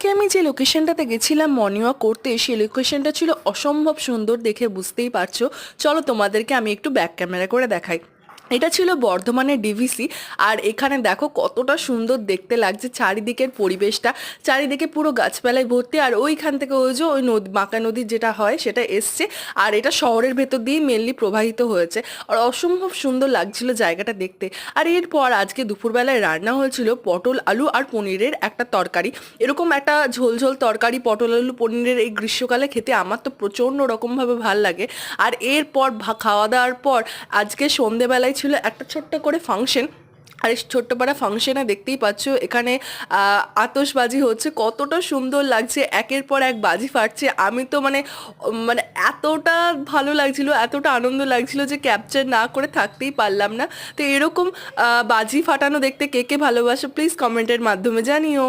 আজকে আমি যে লোকেশনটাতে গেছিলাম মর্নিং ওয়াক করতে, সেই লোকেশনটা ছিল অসম্ভব সুন্দর দেখে বুঝতেই পারছ। চলো তোমাদেরকে আমি একটু ব্যাক ক্যামেরা করে দেখাই। এটা ছিল বর্ধমানের ডিভিসি আর এখানে দেখো কতটা সুন্দর দেখতে লাগছে চারিদিকের পরিবেশটা। চারিদিকে পুরো গাছপালায় ভর্তি আর ওইখান থেকে ওই যে ওই নদী বাঁকা নদীর যেটা হয় সেটা এসছে আর এটা শহরের ভেতর দিয়েই মেনলি প্রবাহিত হয়েছে। আর অসম্ভব সুন্দর লাগছিল জায়গাটা দেখতে। আর এরপর আজকে দুপুরবেলায় রান্না হয়েছিল পটল আলু আর পনিরের একটা তরকারি। এরকম একটা ঝোল ঝোল তরকারি পটল আলু পনিরের এই গ্রীষ্মকালে খেতে আমার তো প্রচণ্ড রকমভাবে ভালো লাগে। আর এরপর খাওয়া দাওয়ার পর আজকে সন্ধেবেলায় ছিল একটা ছোট্ট করে ফাংশন আর ছোট্ট পাড়া ফাংশনে দেখতেই পাচ্ছ, এখানে আতসবাজি হচ্ছে। কতটা সুন্দর লাগছে, একের পর এক বাজি ফাটছে। আমি তো মানে মানে এতটা ভালো লাগছিল, এতটা আনন্দ লাগছিল যে ক্যাপচার না করে থাকতেই পারলাম না। তো এরকম বাজি ফাটানো দেখতে কে কে ভালোবাসো প্লিজ কমেন্টের মাধ্যমে জানিও।